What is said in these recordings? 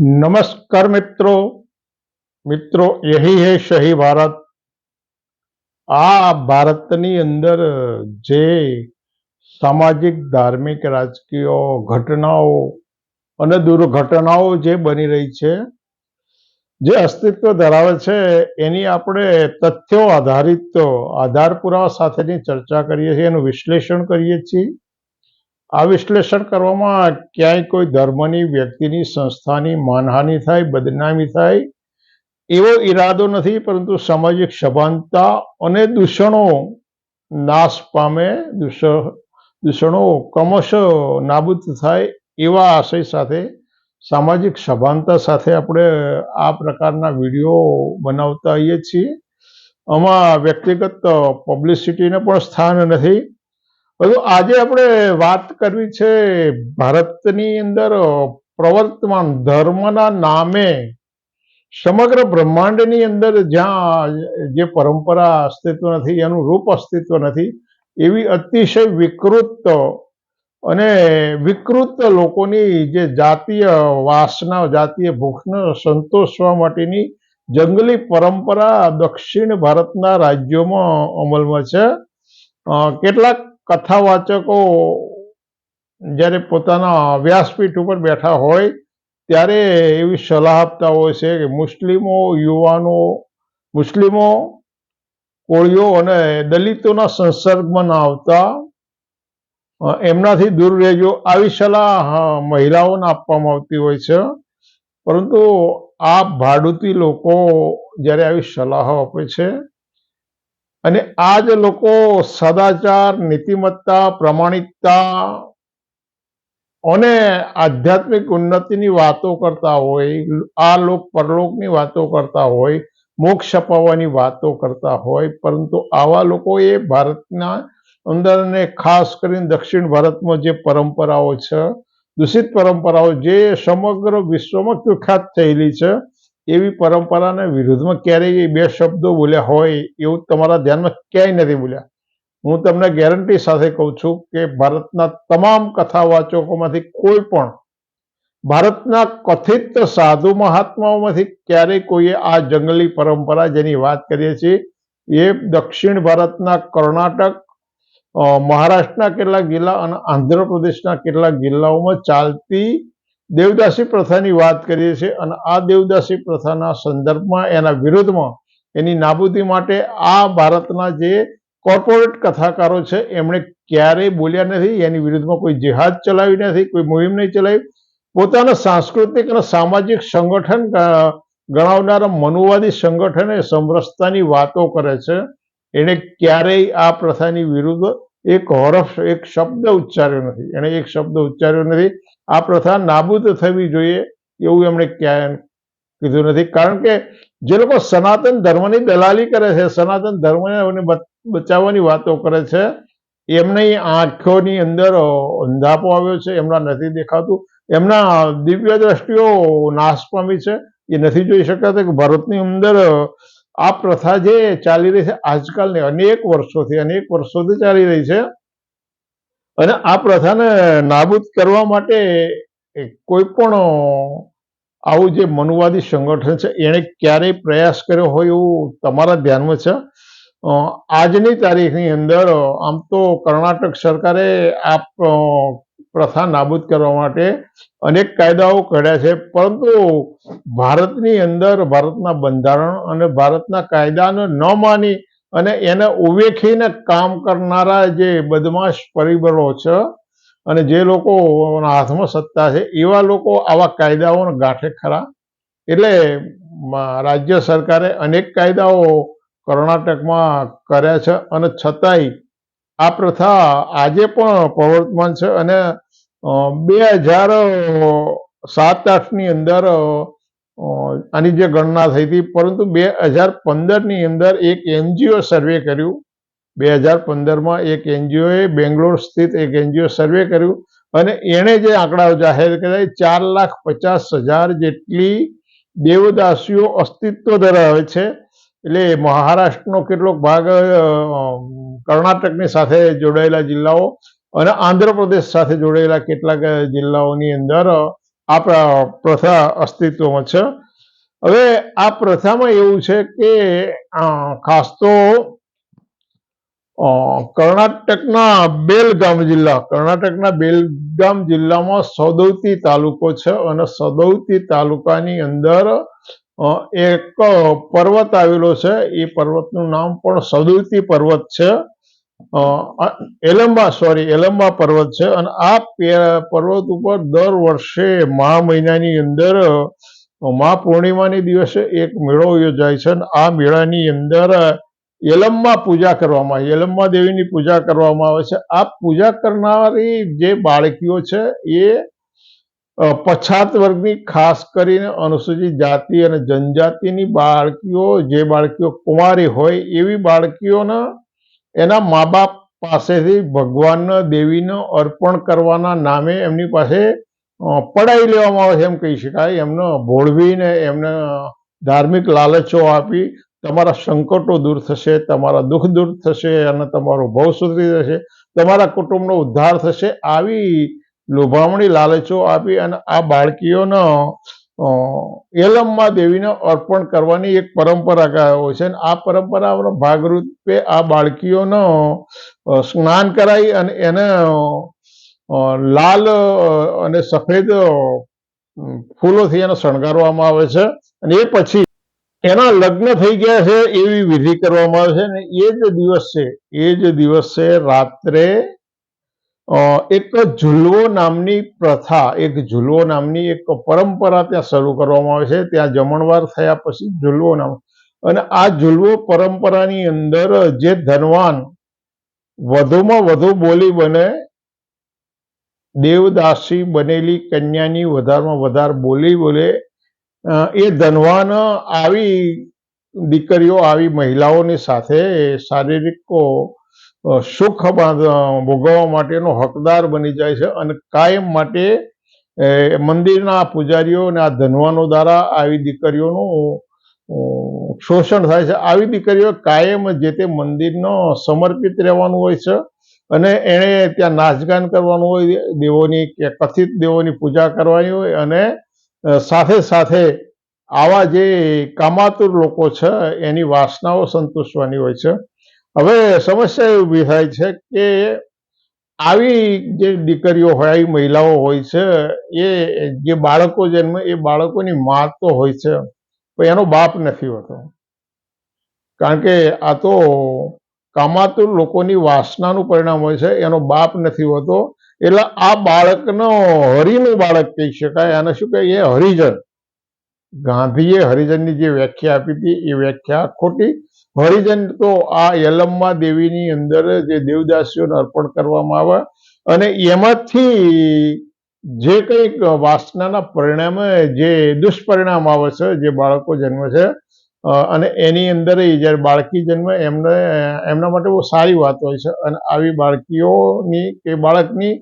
નમસ્કાર મિત્રો. મિત્રો, યહી હે શહી ભારત. આ ભારતની અંદર જે સામાજિક, ધાર્મિક, રાજકીય ઘટનાઓ અને દુર્ઘટનાઓ જે બની રહી છે, જે અસ્તિત્વ ધરાવે છે, એની આપણે તથ્યો આધારિત આધાર પુરાવા સાથેની ચર્ચા કરીએ છીએ, એનું વિશ્લેષણ કરીએ છીએ. આ વિશ્લેષણ કરવામાં ક્યાંય કોઈ ધર્મની, વ્યક્તિની, સંસ્થાની માનહાનિ થાય, બદનામી થાય એવો ઈરાદો નથી, પરંતુ સામાજિક સભાનતા અને દૂષણો નાશ પામે, દૂષ- દૂષણો ક્રમશઃ નાબૂદ થાય એવા આશય સાથે, સામાજિક સભાનતા સાથે આપણે આ પ્રકારના વીડિયો બનાવતા હોઈએ છીએ. આમાં વ્યક્તિગત પબ્લિસિટીને પણ સ્થાન નથી. પરંતુ આજે આપણે વાત કરવી છે ભારતની અંદર પ્રવર્તમાન ધર્મના નામે સમગ્ર બ્રહ્માંડની અંદર જ્યાં જે પરંપરા અસ્તિત્વ નથી, એનું રૂપ અસ્તિત્વ નથી, એવી અતિશય વિકૃત અને વિકૃત લોકોની જે જાતીય વાસના, જાતીય ભૂખને સંતોષવા માટેની જંગલી પરંપરા દક્ષિણ ભારતના રાજ્યોમાં અમલમાં છે. કેટલાક કથાવાચકો જ્યારે પોતાના વ્યાસપીઠ ઉપર બેઠા હોય, ત્યારે એવી સલાહ આપતા હોય છે કે મુસ્લિમો, યુવાનો, મુસ્લિમો, કોળીઓ અને દલિતોના સંસર્ગમાં ના આવતા એમનાથી દૂર રહેજો. આવી સલાહ મહિલાઓને આપવામાં આવતી હોય છે. પરંતુ આ ભાડુતી લોકો જ્યારે આવી સલાહો આપે છે અને આ જ લોકો સદાચાર, નીતિમત્તા, પ્રમાણિકતા અને આધ્યાત્મિક ઉન્નતિની વાતો કરતા હોય, આ લોક પરલોકની વાતો કરતા હોય, મોક્ષ અપાવવાની વાતો કરતા હોય, પરંતુ આવા લોકો એ ભારતના અંદર અને ખાસ કરીને દક્ષિણ ભારતમાં જે પરંપરાઓ છે, દૂષિત પરંપરાઓ જે સમગ્ર વિશ્વમાં કુખ્યાત થયેલી છે એવી પરંપરાને વિરુદ્ધમાં ક્યારેય એ બે શબ્દો બોલ્યા હોય એવું તમારા ધ્યાનમાં ક્યાંય નથી બોલ્યા. હું તમને ગેરંટી સાથે કહું છું કે ભારતના તમામ કથાવાચકોમાંથી કોઈ પણ, ભારતના કથિત સાધુ મહાત્માઓમાંથી ક્યારેય કોઈએ આ જંગલી પરંપરા જેની વાત કરીએ છીએ, એ દક્ષિણ ભારતના કર્ણાટક મહારાષ્ટ્રના કેટલાક જિલ્લા અને આંધ્રપ્રદેશના કેટલાક જિલ્લાઓમાં ચાલતી દેવદાસી પ્રથાની વાત કરીએ છીએ અને આ દેવદાસી પ્રથાના સંદર્ભમાં, એના વિરુદ્ધમાં, એની નાબૂદી માટે આ ભારતના જે કોર્પોરેટ કથાકારો છે, એમણે ક્યારેય બોલ્યા નથી, એની વિરુદ્ધમાં કોઈ જિહાદ ચલાવી નથી, કોઈ મુહિમ નહીં ચલાવી. પોતાના સાંસ્કૃતિક અને સામાજિક સંગઠન ગણાવનારા મનુવાદી સંગઠને સમરસતાની વાતો કરે છે. એણે ક્યારેય આ પ્રથાની વિરુદ્ધ એક હરફ, એક શબ્દ ઉચ્ચાર્યો નથી. એણે એક શબ્દ ઉચ્ચાર્યો નથી. આ પ્રથા નાબૂદ થવી જોઈએ એવું એમણે ક્યાંય કીધું નથી. કારણ કે જે લોકો સનાતન ધર્મની દલાલી કરે છે, સનાતન ધર્મને બચ- બચાવવાની વાતો કરે છે એમની આંખોની અંદર અંધાપો આવ્યો છે, એમના નથી દેખાતું. એમના દિવ્ય દ્રષ્ટિઓ નાશ પામી છે. એ નથી જોઈ શકાતા કે ભારતની અંદર આ પ્રથા જે ચાલી રહી છે આજકાલની, અનેક વર્ષોથી અનેક વર્ષોથી ચાલી રહી છે. અને આ પ્રથાને નાબૂદ કરવા માટે કોઈ પણ આવું જે મનુવાદી સંગઠન છે, એણે ક્યારેય પ્રયાસ કર્યો હોય એવું તમારા ધ્યાનમાં છે? આજની તારીખની અંદર, આમ તો કર્ણાટક સરકારે આ પ્રથા નાબૂદ કરવા માટે અનેક કાયદાઓ કાઢ્યા છે, પરંતુ ભારતની અંદર ભારતના બંધારણ અને ભારતના કાયદાને ન માની અને એને ઉવેખીને કામ કરનારા જે બદમાશ પરિબળો છે અને જે લોકો હાથમાં સત્તા છે, એવા લોકો આવા કાયદાઓને ગાંઠે ખરા? એટલે રાજ્ય સરકારે અનેક કાયદાઓ કર્ણાટકમાં કર્યા છે અને છતાંય આ પ્રથા આજે પણ પ્રવર્તમાન છે અને બે હજાર સાત આઠની અંદર આની જે ગણના થઈ હતી, પરંતુ બે હજાર પંદરની અંદર એક એનજીઓ સર્વે કર્યું. બે હજાર પંદરમાં એક એનજીઓએ બેંગ્લોર સ્થિત એક એનજીઓ સર્વે કર્યું. અને એણે જે આંકડાઓ જાહેર કર્યા ચાર લાખ પચાસ હજાર જેટલી દેવદાસીઓ અસ્તિત્વ ધરાવે છે. એટલે મહારાષ્ટ્રનો કેટલોક ભાગ કર્ણાટકની સાથે જોડાયેલા જિલ્લાઓ અને આંધ્રપ્રદેશ સાથે જોડાયેલા કેટલાક જિલ્લાઓની અંદર આ પ્રથા અસ્તિત્વમાં છે. હવે આ પ્રથામાં એવું છે કે ખાસ તો કર્ણાટકના બેલગામ જિલ્લા, કર્ણાટકના બેલગામ જિલ્લામાં સદૌતી તાલુકો છે અને સદૌતી તાલુકાની અંદર એક પર્વત આવેલો છે. એ પર્વતનું નામ પણ સદૌતી પર્વત છે. એલંબા સોરી એલંબા પર્વત છે. અને આ પર્વત ઉપર દર વર્ષે મહા મહિનાની અંદર મહા પૂર્ણિમાની દિવસે એક મેળો યોજાય છે. અને આ મેળાની અંદર એલમ્મા પૂજા કરવામાં આવે. એલમ્મા દેવીની પૂજા કરવામાં આવે છે. આ પૂજા કરનારી જે બાળકીઓ છે, એ પછાત વર્ગની ખાસ કરીને અનુસૂચિત જાતિ અને જનજાતિની બાળકીઓ, જે બાળકીઓ કુંવારી હોય, એવી બાળકીઓના એના મા બાપ પાસેથી ભગવાનના દેવીને અર્પણ કરવાના નામે એમની પાસે પડાવી લેવામાં આવે છે એમ કહી શકાય. એમને ભોળવીને એમને ધાર્મિક લાલચો આપી તમારા સંકટો દૂર થશે, તમારા દુઃખ દૂર થશે અને તમારો ભવ સુધરી જશે, તમારા કુટુંબનો ઉદ્ધાર થશે, આવી લોભામણી લાલચો આપી અને આ બાળકીઓનો એલમ્મા દેવીને અર્પણ કરવાની એક પરંપરા હોય છે આ પરંપરાનો ભાગરૂપે આ બાળકીઓનો સ્નાન કરાવી અને એને લાલ અને સફેદ ફૂલોથી એને શણગારવામાં આવે છે. અને એ પછી એના લગ્ન થઈ ગયા છે એવી વિધિ કરવામાં આવે છે. અને એ જ દિવસે એ જ દિવસે રાત્રે અ, એક ઝુલવો નામની પ્રથા, એક ઝુલવો નામની એક પરંપરા ત્યાં શરૂ કરવામાં આવે છે. ત્યાં જમણવાર થયા પછી ઝુલવો નામ. અને આ ઝુલવો પરંપરાની અંદર જે ધનવાન વધુમાં વધુ બોલી બને, દેવદાસી બનેલી કન્યાની વધારમાં વધારે બોલી બોલે એ ધનવાન આવી દીકરીઓ, આવી મહિલાઓની સાથે શારીરિક સુખ ભોગવવા માટેનો હકદાર બની જાય છે અને કાયમ માટે મંદિરના પૂજારીઓ અને આ ધનવાનો દ્વારા આવી દીકરીઓનું શોષણ થાય છે. આવી દીકરીઓ કાયમ જે તે મંદિરનો સમર્પિત રહેવાનું હોય છે અને એણે ત્યાં નાચગાન કરવાનું હોય, દેવોની કે કથિત દેવોની પૂજા કરવાની હોય અને સાથે સાથે આવા જે કામાતુર લોકો છે એની વાસનાઓ સંતોષવાની હોય છે. હવે સમસ્યા એ ઊભી થાય છે કે આવી જે દીકરીઓ હોય, આવી મહિલાઓ હોય છે, એ જે બાળકો જન્મે એ બાળકોની મા તો હોય છે, પણ એનો બાપ નથી હોતો. કારણ કે આ તો કામાતુર લોકોની વાસનાનું પરિણામ હોય છે, એનો બાપ નથી હોતો. એટલે આ બાળકનો હરિનું બાળક કહી શકાય, આને શું કહે એ હરિજન. ગાંધીએ હરિજનની જે વ્યાખ્યા આપી હતી, એ વ્યાખ્યા ખોટી. હરિજન તો આ યલમ્મા દેવીની અંદર જે દેવદાસીઓને અર્પણ કરવામાં આવે અને એમાંથી જે કંઈક વાસનાના પરિણામે જે દુષ્પરિણામ આવે છે, જે બાળકો જન્મે છે અને એની અંદર જ્યારે બાળકી જન્મે એમને, એમના માટે બહુ સારી વાત હોય છે અને આવી બાળકીઓની કે બાળકની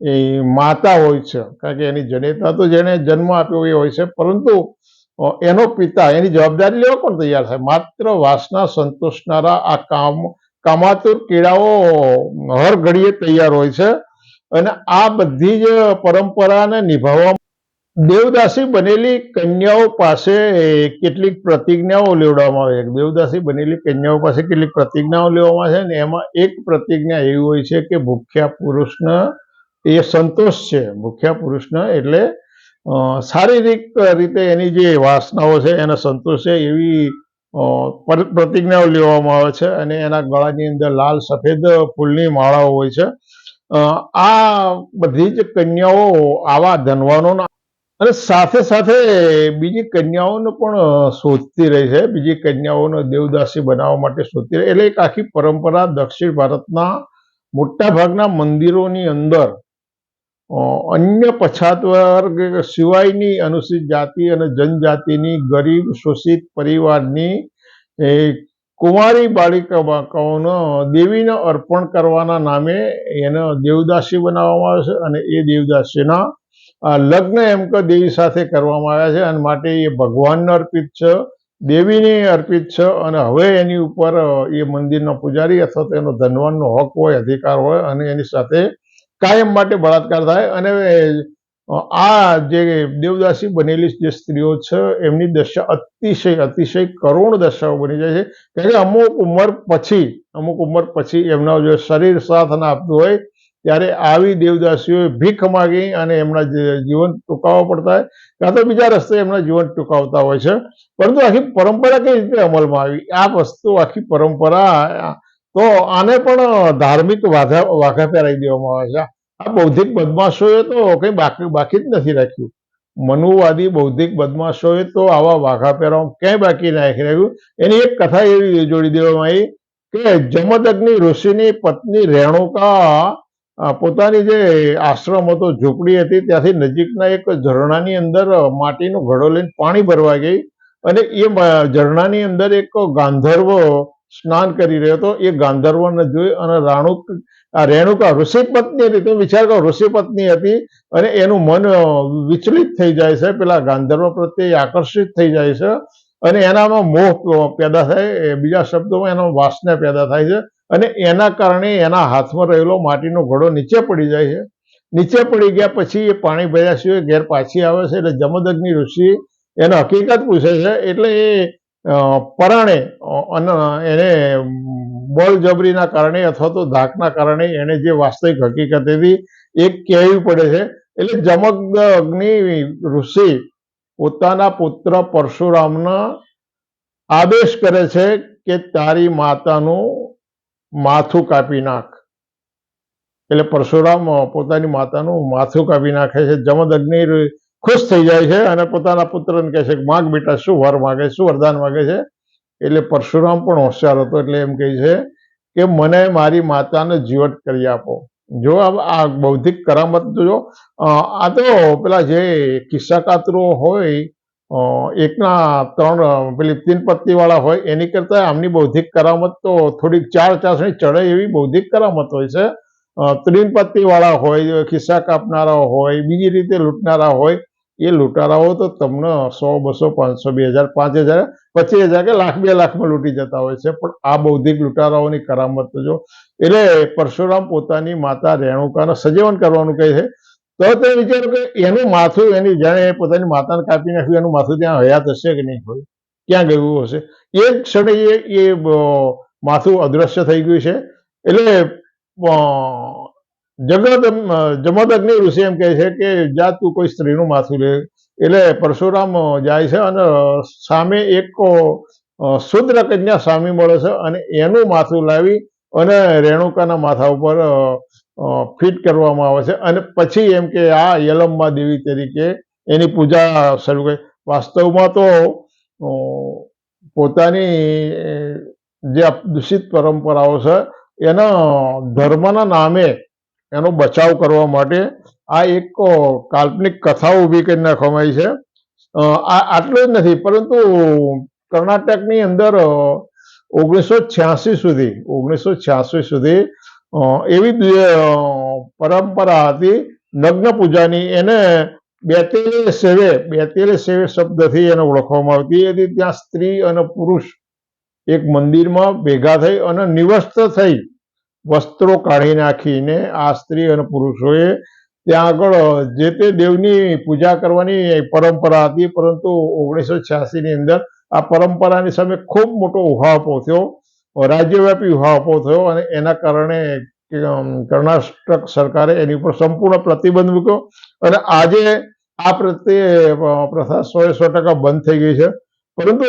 એ માતા હોય છે, કારણ કે એની જનેતા તો જેને જન્મ આપ્યો એ હોય છે, પરંતુ એનો પિતા, એની જવાબદારી લેવા પણ તૈયાર થાય? માત્ર વાસના સંતોષનારા આ કામ, કામાતુર કીડાઓ હર ઘડીએ તૈયાર હોય છે અને આ બધી જ પરંપરાને નિભાવવા દેવદાસી બનેલી કન્યાઓ પાસે કેટલીક પ્રતિજ્ઞાઓ લેવડાવવામાં આવે છે. દેવદાસી બનેલી કન્યાઓ પાસે કેટલીક પ્રતિજ્ઞાઓ લેવામાં આવે છે ને એમાં એક પ્રતિજ્ઞા એવી હોય છે કે ભૂખ્યા પુરુષને એ સંતોષ છે. ભૂખ્યા પુરુષને એટલે શારીરિક રીતે એની જે વાસનાઓ છે, એને સંતોષે એવી પ્રતિજ્ઞાઓ લેવામાં આવે છે અને એના ગળાની અંદર લાલ સફેદ ફૂલની માળાઓ હોય છે. આ બધી જ કન્યાઓ આવા ધનવાનોના અને સાથે સાથે બીજી કન્યાઓને પણ શોધતી રહી છે. બીજી કન્યાઓને દેવદાસી બનાવવા માટે શોધતી રહી. એટલે એક આખી પરંપરા દક્ષિણ ભારતના મોટા ભાગના મંદિરોની અંદર અન્ય પછાત વર્ગ સિવાયની અનુસૂચિત જાતિ અને જનજાતિની ગરીબ શોષિત પરિવારની એ કુંવારી બાળિકાઓનો દેવીને અર્પણ કરવાના નામે એને દેવદાસી બનાવવામાં આવે છે અને એ દેવદાસીના લગ્ન એમ કે દેવી સાથે કરવામાં આવ્યા છે અને માટે એ ભગવાનને અર્પિત છે, દેવીને અર્પિત છે અને હવે એની ઉપર એ મંદિરના પૂજારી અથવા તો એનો ધનવાનનો હક હોય, અધિકાર હોય અને એની સાથે કાયમ માટે બળાત્કાર થાય અને આ જે દેવદાસી બનેલી જે સ્ત્રીઓ છે, એમની દશા અતિશય અતિશય કરુણ દશાઓ બની જાય છે. કારણ કે અમુક ઉંમર પછી, અમુક ઉંમર પછી એમના જો શરીર સાથ ના આપતું હોય, ત્યારે આવી દેવદાસીઓએ ભીખ માગી અને એમના જીવન ટૂંકાવવા પડતા હોય, કાં તો બીજા રસ્તે એમના જીવન ટૂંકાવતા હોય છે. પરંતુ આખી પરંપરા કઈ રીતે અમલમાં આવી? આ વસ્તુ, આખી પરંપરા તો આને પણ ધાર્મિક વાઘા વાઘા પહેરાવી દેવામાં આવે છે. આ બૌદ્ધિક બદમાશોએ તો કંઈ બાકી બાકી જ નથી રાખ્યું. મનુવાદી બૌદ્ધિક બદમાશોએ તો આવા વાઘા પહેરવામાં ક્યાંય બાકી નાખી રાખ્યું? એની એક કથા એવી જોડી દેવામાં આવી કે જમદગ્નિ ઋષિની પત્ની રેણુકા પોતાની જે આશ્રમ હતો, ઝૂંપડી હતી, ત્યાંથી નજીકના એક ઝરણાની અંદર માટીનો ઘડો લઈને પાણી ભરવા ગઈ અને એ ઝરણાની અંદર એક ગાંધર્વ સ્નાન કરી રહ્યો હતો. એ ગાંધર્વને જોઈ અને રાણુક, આ રેણુકા ઋષિપત્ની હતી. તમે વિચાર કરો ઋષિપત્ની હતી અને એનું મન વિચલિત થઈ જાય છે. પેલા ગાંધર્વ પ્રત્યે આકર્ષિત થઈ જાય છે અને એનામાં મોહ પેદા થાય. બીજા શબ્દોમાં એનો વાસના પેદા થાય છે અને એના કારણે એના હાથમાં રહેલો માટીનો ઘોડો નીચે પડી જાય છે. નીચે પડી ગયા પછી એ પાણી ભર્યા સિવાય ઘેર પાછી આવે છે. એટલે જમદગ્નિ ઋષિ એને હકીકત પૂછે છે. એટલે એ પરાણે એને બળજબરીના કારણે અથવા તો ધાકના કારણે એને જે વાસ્તવિક હકીકત હતી એ કહેવી પડે છે. એટલે જમદગ્નિ ઋષિ પોતાના પુત્ર પરશુરામના આદેશ કરે છે કે તારી માતાનું માથું કાપી નાખ. એટલે પરશુરામ પોતાની માતાનું માથું કાપી નાખે છે. જમદગ્નિ ર- ખુશ થઈ જાય છે અને પોતાના પુત્રને કહે છે કે, માગ બેટા, શું વર માગે શું વરદાન માગે છે? એટલે પરશુરામ પણ હોશિયાર હતો એટલે એમ કહે છે કે, મને મારી માતાને જીવટ કરી આપો. જો આ બૌદ્ધિક કરામત જો આ તો પેલા જે કિસ્સાકાતરો હોય એકના ત્રણ, પેલી તીન પત્તીવાળા હોય, એની કરતાં આમની બૌદ્ધિક કરામત તો થોડીક ચાર ચાસણી ચડે એવી બૌદ્ધિક કરામત હોય છે. અ, ત્રીન પત્તી વાળા હોય ખિસ્સા કાપનારા હોય બીજી રીતે લૂંટનારા હોય એ લૂંટારાઓ તો તમને સો બસો પાંચસો બે હજાર પાંચ હજાર પચીસ હજાર કે લાખ બે લાખમાં લૂંટી જતા હોય છે. પણ આ બૌદ્ધિક લૂંટારાઓની કરામત જો એટલે પરશુરામ પોતાની માતા રેણુકાને સજીવન કરવાનું કહે છે. તો તે વિચારો કે એનું માથું એની જાણે પોતાની માતાને કાપી નાખ્યું એનું માથું ત્યાં હયાત હશે કે નહીં? હોય. ક્યાં ગયું હશે? એ ક્ષણે એ માથું અદ્રશ્ય થઈ ગયું છે. એટલે જગત જમદગ્નિ ઋષિ એમ કહે છે કે જા તું કોઈ સ્ત્રીનું માથું લે, એટલે પરશુરામ જાય છે અને સામે એક શુદ્ર કન્યા સ્વામી મળે છે અને એનું માથું લાવી અને રેણુકાના માથા ઉપર ફિટ કરવામાં આવે છે અને પછી એમ કે આ યલંબા દેવી તરીકે એની પૂજા શરૂ કરી. વાસ્તવમાં તો પોતાની જે દૂષિત પરંપરાઓ છે એના ધર્મના નામે એનો બચાવ કરવા માટે આ એક કાલ્પનિક કથાઓ ઊભી કરી નાખવામાં આવી છે. આ આટલું જ નથી, પરંતુ કર્ણાટકની અંદર ઓગણીસો છ્યાસી સુધી, ઓગણીસો છ્યાસી સુધી એવી પરંપરા હતી નગ્ન પૂજાની. એને બેતેલે સેવે બેતેલે સેવે શબ્દથી એને ઓળખવામાં આવતી હતી. ત્યાં સ્ત્રી અને પુરુષ એક મંદિરમાં ભેગા થઈ અને નિવસ્ત્ર થઈ વસ્ત્રો કાઢી નાખીને આ સ્ત્રી અને પુરુષોએ ત્યાં આગળ જે તે દેવની પૂજા કરવાની પરંપરા હતી, પરંતુ ઓગણીસો છ્યાસી ની અંદર આ પરંપરાની સામે ખૂબ મોટો ઉહાપો થયો, રાજ્યવ્યાપી ઉહાપો થયો અને એના કારણે કર્ણાટક સરકારે એની ઉપર સંપૂર્ણ પ્રતિબંધ મૂક્યો અને આજે આ પ્રત્યે પ્રથા સો સો ટકા બંધ થઈ ગઈ છે. પરંતુ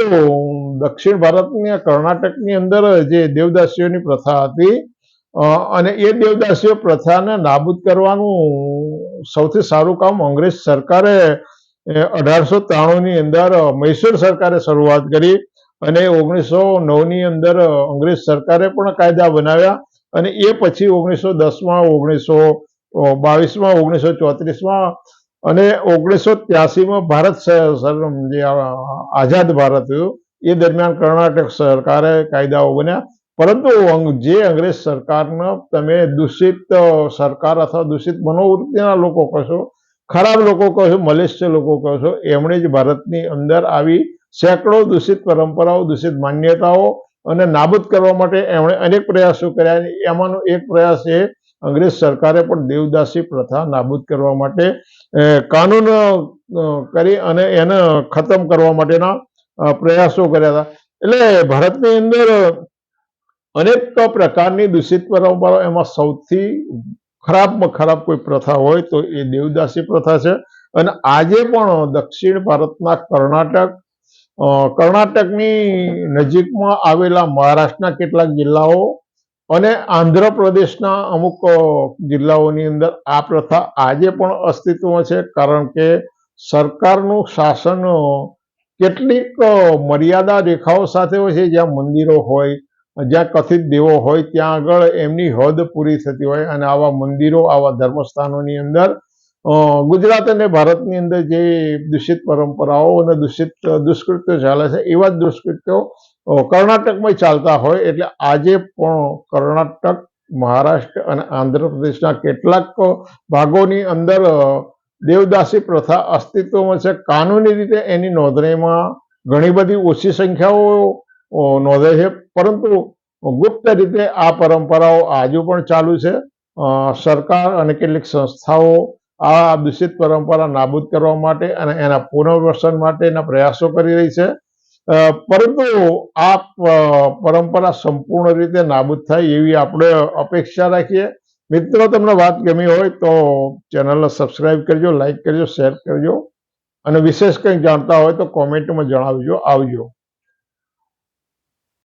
દક્ષિણ ભારતની કર્ણાટકની અંદર જે દેવદાસીઓની પ્રથા હતી અને એ દેવદાસીઓ પ્રથાને નાબૂદ કરવાનું સૌથી સારું કામ અંગ્રેજ સરકારે અઢારસો ત્રાણુંની અંદર મૈસૂર સરકારે શરૂઆત કરી અને ઓગણીસો નવની અંદર અંગ્રેજ સરકારે પણ કાયદા બનાવ્યા અને એ પછી ઓગણીસો દસમાં, ઓગણીસો બાવીસમાં, ઓગણીસો ચોત્રીસમાં અને ઓગણીસો ત્યાસીમાં ભારત જે આઝાદ ભારત એ દરમિયાન કર્ણાટક સરકારે કાયદાઓ બન્યા. પરંતુ જે અંગ્રેજ સરકારનો તમે દૂષિત સરકાર અથવા દૂષિત મનોવૃત્તિના લોકો કહશો, ખરાબ લોકો કહો છો મલેચ્છ લોકો કહો છો એમણે જ ભારતની અંદર આવી સેંકડો દૂષિત પરંપરાઓ, દૂષિત માન્યતાઓ અને નાબૂદ કરવા માટે એમણે અનેક પ્રયાસો કર્યા. એમાંનો એક પ્રયાસ છે અંગ્રેજ સરકારે પણ દેવદાસી પ્રથા નાબૂદ કરવા માટે કાનૂન કરી અને એને ખતમ કરવા માટેના પ્રયાસો કર્યા હતા. એટલે ભારતની અંદર અનેક પ્રકારની દૂષિત પરંપરાઓ, એમાં સૌથી ખરાબમાં ખરાબ કોઈ પ્રથા હોય તો એ દેવદાસી પ્રથા છે. અને આજે પણ દક્ષિણ ભારતના કર્ણાટક કર્ણાટકની નજીકમાં આવેલા મહારાષ્ટ્રના કેટલાક જિલ્લાઓ અને આંધ્રપ્રદેશના અમુક જિલ્લાઓની અંદર આ પ્રથા આજે પણ અસ્તિત્વમાં છે, કારણ કે સરકારનું શાસન કેટલીક મર્યાદા રેખાઓ સાથે હોય છે, જ્યાં મંદિરો હોય, જ્યાં કથિત દેવો હોય, ત્યાં આગળ એમની હદ પૂરી થતી હોય અને આવા મંદિરો, આવા ધર્મસ્થાનોની અંદર ગુજરાત અને ભારતની અંદર જે દૂષિત પરંપરાઓ અને દૂષિત દુષ્કૃત્યો ચાલે છે, એવા જ દુષ્કૃત્યો કર્ણાટકમાં ચાલતા હોય એટલે આજે પણ કર્ણાટક, મહારાષ્ટ્ર અને આંધ્રપ્રદેશના કેટલાક ભાગોની અંદર દેવદાસી પ્રથા અસ્તિત્વમાં છે. કાનૂની રીતે એની નોંધણીમાં ઘણી બધી ઓછી સંખ્યાઓ નોંધે છે. પરંતુ ગુપ્ત રીતે આ પરંપરાઓ આજુ પણ ચાલુ છે. સરકાર અને કેટલીક સંસ્થાઓ આ દૂષિત પરંપરા નાબૂદ કરવા માટે અને એના પુનર્વસન માટેના પ્રયાસો કરી રહી છે. પરંતુ આ પરંપરા સંપૂર્ણ રીતે નાબૂદ થાય એવી આપણે અપેક્ષા રાખીએ. મિત્રો, તમને વાત ગમી હોય તો ચેનલને સબસ્ક્રાઈબ કરજો લાઈક કરજો, શેર કરજો. અને વિશેષ કંઈ જાણતા હોય તો કોમેન્ટમાં જણાવજો, આવજો.